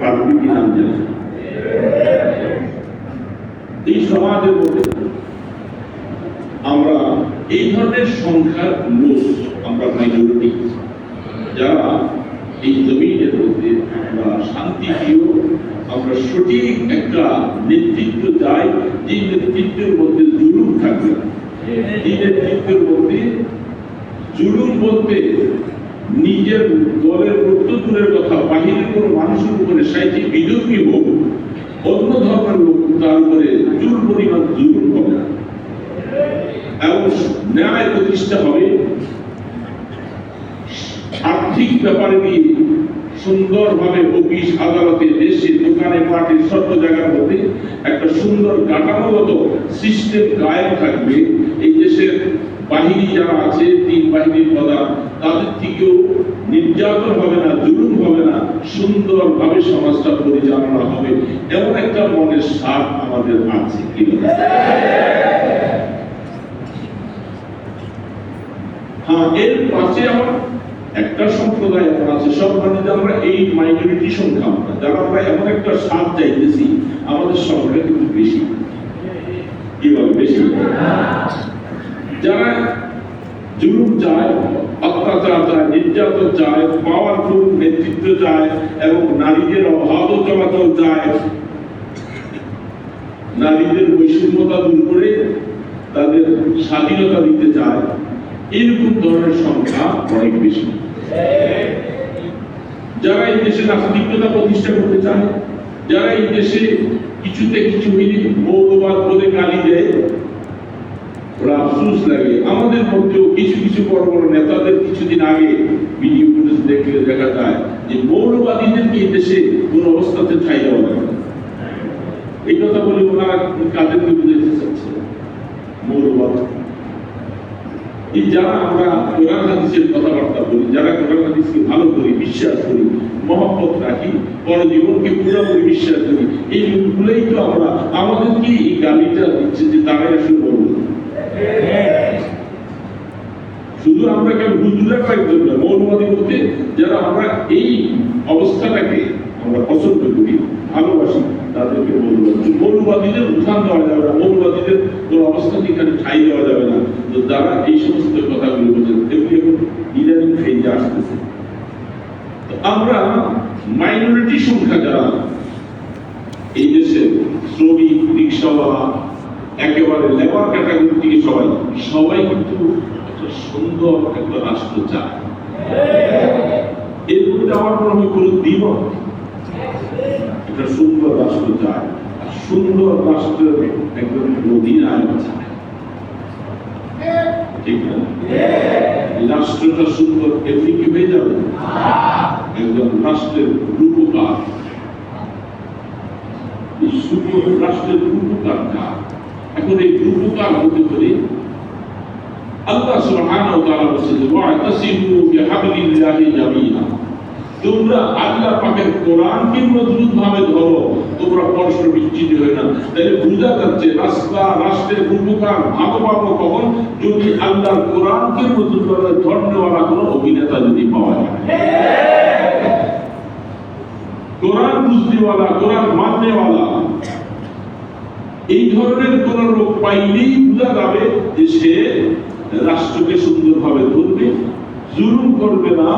পারবে কি নাম জানি এই সমাজের মধ্যে আমরা এই ধরনের সংখ্যার লোক আমরা মাইনরিটি যারা এই জমিনের মধ্যে আমরা শান্তি প্রিয় আমরা সঠিক একটা নেতৃত্ব চাই যে নেতৃত্বের মধ্যে জুলুম থাকবে। না। এই নেতৃত্বের মধ্যে জুলুম বলতে নিজের দলের প্রত্যুত্তরের কথা, বাহিরের কোনো মানুষের উপরে সাইটি বিদ্রোহী হোক, অন্য ধর্মের লোক তার উপরে জুল পরিমাণ জুলুম হবে এবং ন্যায় প্রতিষ্ঠা হবে। আর্থিক ব্যাপারে নিয়ে সুন্দরভাবে অফিস, আদালতে, দেশে, দোকানে, মাঠে, সব জায়গার মধ্যে একটা সুন্দর কাঠামোগত সিস্টেম কায়েম থাকবে। বাহিনী যারা আছে, তিন বাহিনীর প্রধান, তাদের থেকেও নির্যাতন হবে না, জুলুম হবে না, সুন্দরভাবে সমাজটা পরিচালনা হবে। এমন একটা মনের সাপ আমাদের আছে হ্যাঁ এর পাশে আমার একটা সম্প্রদায় আছে, সব মানে আমরা এই মাইনরিটি সংখ্যা আমরা, যারা আমরা এমন একটা স্বাদ চাইতেছি, আমাদের সংখ্যা কিন্তু বেশি। কীভাবে বেশি? যারা জুলুম চায় অত্যাচার চায় নির্যাতন চায় পাওয়ারফুল নেতৃত্ব চায় এবং নারীদের অবাধ চলাচল চায় নারীদের বৈষম্যতা দূর করে তাদের স্বাধীনতা দিতে চায় এরকম ধরনের সংখ্যা অনেক বেশি। যারা এই দেশে নাস্তিকতা প্রতিষ্ঠা করতে চায়, যারা এই দেশে কিছুতে কিছু মিনিট মৌলবাদ বলে গালি দেয় ওরা আফসোস লাগে। আমাদের মধ্যেও কিছু কিছু বড় বড় নেতাদের কিছুদিন আগে ভিডিও ফুটেজ দেখলে দেখা যায় যে মৌলবাদীদেরকে এই দেশে কোন অবস্থাতে ঠাই দেওয়া যাবে এই কথা বলে ওনারা কাদেরকে বুঝাইতে চাচ্ছে মৌলবাদ। যারা আমরা কোরআন হাদিসের কথাবার্তা বলি, যারা কোরআন হাদিসকে ভালো করি, বিশ্বাস করি, মহব্বত রাখি, পরজীবনকে পুরোপুরি বিশ্বাস করি, এই লোকগুলোই তো আমরা আমাদেরকে এই গালিটা দিচ্ছে যে তারাই আসলে শুধু আমরা কেন হুজুরা কয়েকজন না, মৌলবাদী বলতে যারা আমরা এই অবস্থাটাকে আমরা পছন্দ করি, ভালোবাসি, তাদেরকে বলব মৌলবাদীদের উত্থান দেওয়া যাবে না, মৌলবাদীদের কোনো অবস্থাতে এখানে ঠাই দেওয়া যাবে না। তো যারা এই সমস্ত কথাগুলো বলছেন, এগুলি এখন ইদানিং ফেজে আসতেছে। তো আমরা মাইনরিটি সংখ্যা যারা, এই দেশে শ্রমিক, রিক্সাওয়ালা একেবারে লেবার ক্যাটাগরি থেকে সবাই সবাই কিন্তু একটা সুন্দর একটা রাষ্ট্র চায়। এর মধ্যে আমার মনে হয় কোনো দ্বিমত একটা সুন্দর রাষ্ট্র চায়। সুন্দর রাষ্ট্রের একজন অধিনায়ক চায় ঠিক না? রাষ্ট্রটা সুন্দর এমনি হয়ে যাবে? একজন রাষ্ট্রের রূপকার। সুন্দর রাষ্ট্রের রূপকার কার এই রূপকার হতে করে আল্লাহ সুবহানাহু ওয়া তাআলা বলেছেন, ওয়া'তাসিমু বিহাবলিল্লাহি জামিআ। তোমরা আল্লাহ পাকের কোরআনকে মজবুত ভাবে ধরো, তোমরা পরস্পর বিচ্ছিন্ন হয়ে না। তাহলে বোঝা যাচ্ছে রাস্তা, রাষ্ট্রের রূপকার ভালো পাবো কখন? যদি আল্লাহর কোরআনকে মজবুত ভাবে ধরনেওয়ালা কোনো অভিনেতা যদি পাওয়া যায়। কোরআন বুঝনেওয়ালা কোরআন মাননেওয়ালা এই ধরনের কোন লোক পাইলেই বোঝা যাবে যে সে রাষ্ট্রকে সুন্দরভাবে ধরবে, জুলুম করবে না,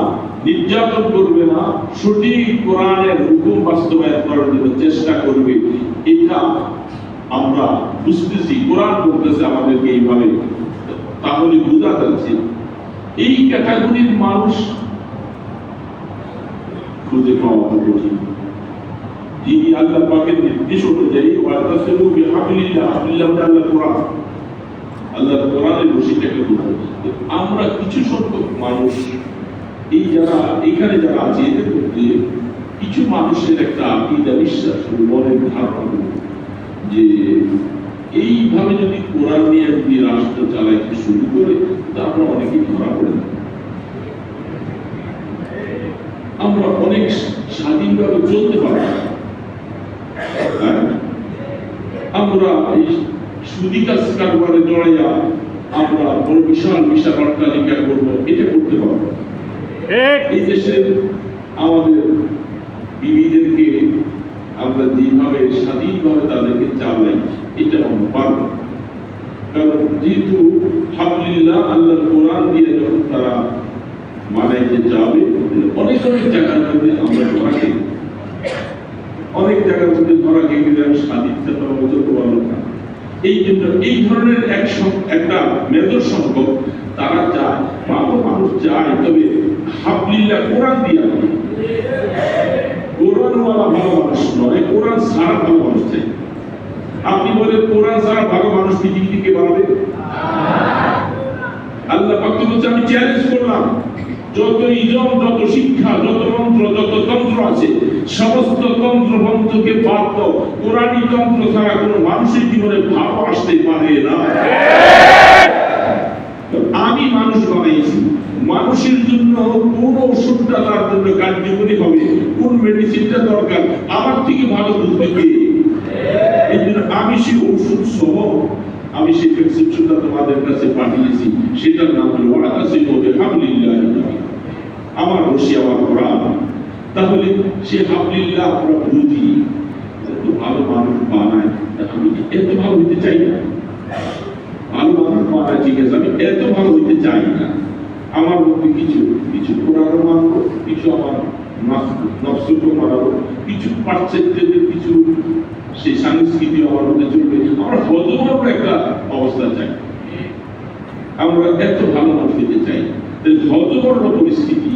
নির্যাতন করবে না, সঠিক কোরআনের হুকুম বাস্তবায়ন করার জন্য চেষ্টা করবে। এটা আমরা বুঝতেছি, কোরআন বলতেছে আমাদেরকে এইভাবে। তাহলে বোঝা যাচ্ছে, এই ক্যাটাগরির মানুষ খুঁজে পাওয়া কঠিন। যিনি আল্লাহ পাকের নির্দেশ অনুযায়ী আল্লাহ কোরআন আল্লাহর কোরআনের রশিটাকে আমরা কিছু সংখ্যক মানুষ, এই যারা এখানে যারা আছে, এদের মধ্যে কিছু মানুষের একটা আকিদা, বিশ্বাস মনের ধারণা যে এইভাবে যদি কোরআন নিয়ে যদি রাষ্ট্র চালাইতে শুরু করে তারপর অনেকেই ধরা পড়ে আমরা অনেক স্বাধীনভাবে চলতে। হ্যাঁ? আমরা এই সুদিকাজ কারবারে জড়াইয়া আমরা বড় বিশাল বিশাল অট্টালিকা করব এটা করতে পারব। এই দেশের আমাদের বিবিদেরকে আমরা যেভাবে স্বাধীনভাবে তাদেরকে চালাই এটা আমরা পারব। কারণ যেহেতু হামদুলিল্লাহ আল্লাহ কোরআন দিয়ে যখন তারা মানাইতে যাবে অনেক অনেক জায়গার মধ্যে আমরা খেয়ে অনেক জায়গার মধ্যে ধরা খেয়ে গেলে আমি স্বাধীনতা পাবো বলতে না এই জন্য এই ধরনের এক একটা মেজর সংখ্যক তারা চায় ভালো মানুষ চায়, তবে হাবলিল্লাহ কোরআন দিয়ে নয়। কোরআনওয়ালা ভালো মানুষ নয়, কোরআন ছাড়া ভালো মানুষ চাই। আপনি বলেন, কোরআন ছাড়া ভালো মানুষ পৃথিবী থেকে বাড়বে আল্লাহ পাক তো আমি চ্যালেঞ্জ করলাম। যত ইজম যত শিক্ষা, যত মন্ত্র, যত তন্ত্র আছে, সমস্ত তন্ত্র মন্ত্রকে বাদ দাও। কোরআনী তন্ত্র ছাড়া কোনো মানুষের জীবনে ভাব আসতে পারে না। আমি মানুষ বানাইছি মানুষের জন্য কোন ওষুধটা তার জন্য কার্যকরী হবে? কোন মেডিসিনটা দরকার? আমার থেকে ভালো বুঝবে কে? এই জন্য আমি সেই ওষুধ সহ আমি সেই প্রেসক্রিপশনটা তোমাদের কাছে পাঠিয়েছি, সেটার নাম হলো ওয়াকাসি হবে হামলিল্লাহ আমার রশি, আমার কোরআন। তাহলে সে হামলিল্লাহ আমরা বুঝি এত ভালো মানুষ বানায় আমি এত ভালো হইতে চাই না? ভালো মানুষ বানায়, ঠিক আছে, আমি এত ভালো হইতে চাই না। আমার মধ্যে কিছু কিছু কোরআনও মানবো কিছু আমার নফসকে মানাবো কিছু পাশ্চাত্যদের কিছু সেই সংস্কৃতি আমার মধ্যে চলবে আমরা হজবর একটা অবস্থা চাই। আমরা এত ভালো মানুষ হইতে চাই হজবর্ণ পরিস্থিতি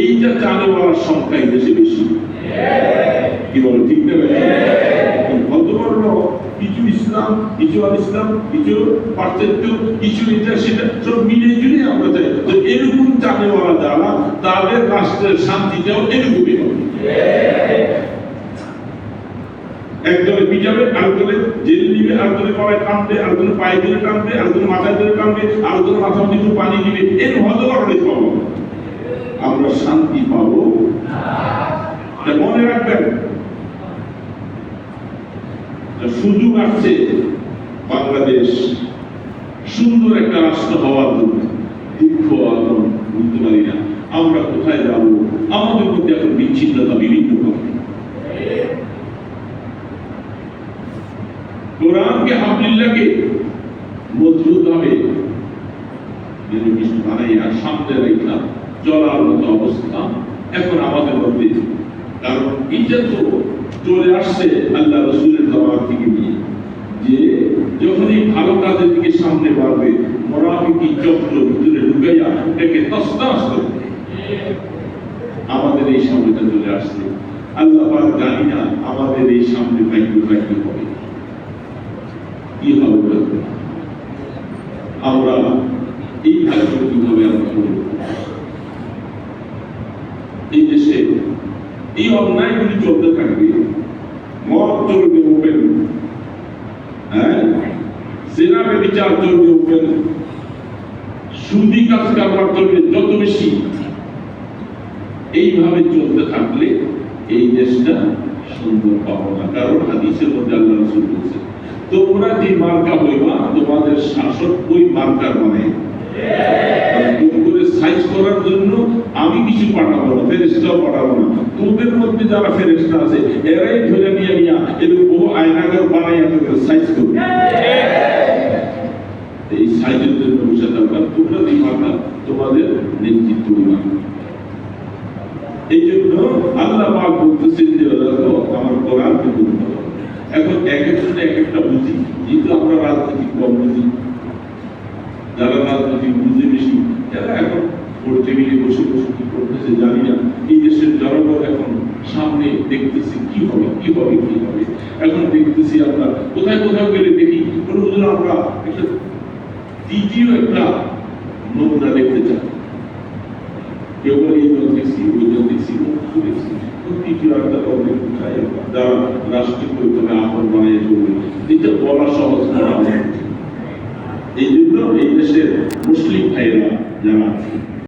এইটা চালু সংখ্যা এই দেশে বেশি। কি বলো, ঠিক না হজবর্ণ কিছু ইসলাম, কিছু আল ইসলাম, কিছু পাশ্চাত্য, কিছু এটা, সেটা সব মিলে জুলে আমরা চাই তো এরকম চাকরিওয়ালা যারা তাদের রাষ্ট্রের শান্তিটাও এরকমই হবে। একদলে পিটাবে আরেকদলে জেল নিবে আরেকদলে পায়ে টানবে আরেকদলে পায়ে ধরে টানবে আরেকদলে মাথায় ধরে টানবে আরেকদলে মাথার মধ্যে একটু পানি দিবে। এর হজবরণে পাবো আমরা শান্তি পাবো? মনে রাখবেন সুযোগ আসছে বাংলাদেশ। সুন্দর একটা রাষ্ট্র হওয়ার জন্য দুঃখ এখন বুঝতে পারি না। আমরা কোথায় যাব? আমাদের মধ্যে এখন বিচ্ছিন্নতা বিভিন্ন রকম কোরআনকে হামলিল্লাহকে মজবুত হবে। জিনিস বানাইয়া সামনে রেখা চলার মতো অবস্থা। এখন আমাদের মধ্যে কারণ এটা তো চলে আসছে আল্লাহ রসুলের দেওয়ার থেকে নিয়ে। যে যখন এই ভালো কাজের দিকে সামনে বাড়বে মরাফিকি চক্র ভিতরে ঢুকাইয়া এটাকে তসনাস করবে আমাদের এই সামনেটা চলে আসছে। আল্লাহ জানি না আমাদের এই সামনে ভাগ্য ভাগ্য হবে। আমরা এই ভাগ্য কীভাবে এই দেশে এই অন্যায়গুলি চলতে থাকবে মদ চলবে ওপেন হ্যাঁ বিচার চলবে ওপেন সুদি কাজ কারবার চলবে যত বেশি এইভাবে চলতে থাকলে এই দেশটা সুন্দর পাবো না, কারণ হাদিসের মধ্যে আল্লাহ রসুল বলছে তোমরা যে মার্কা হইবা তোমাদের শাসক ওই মার্কার মানে। সাইজ করার জন্য আমি কিছু পাঠাবো না ফেরেস্তাও পাঠাবো না। তোদের মধ্যে যারা ফেরেস্তা আছে, এরাই ধরে নিয়ে নিয়ে এরকম বহু আয়নাগর বানাইয়া তোদের সাইজ করবে। এই সাইজের জন্য থাকবা তোমরা তোমাদের নেতৃত্ব এই জন্য আল্লাহ পাক বলতেছেন যে দেখো আমার কোরআনকে বুঝতে হবে এখন এক একজন এক একটা বুঝি যেহেতু আমরা রাজনীতি কম বুঝি, যারা রাজনীতি বুঝে বেশি, যারা এখন ভোট টেবিলে বসে বসে কি করতেছে জানি না। এই দেশের জনগণ এখন সামনে দেখতেছি কি হবে কি হবে কি হবে। এখন দেখতেছি আমরা কোথায় কোথাও গেলে দেখি, কোনো আমরা একটা দ্বিতীয় একটা নমুনা দেখতে চাই। কেউ এই দল দেখছি, ওই দল দেখছি দেখছি। দল দেখতে চাই যারা রাষ্ট্রীয় পরিক্রমে আহ্বান বানিয়ে চলবে এটা। এই জন্য এই দেশের মুসলিম ভাইয়েরা যারা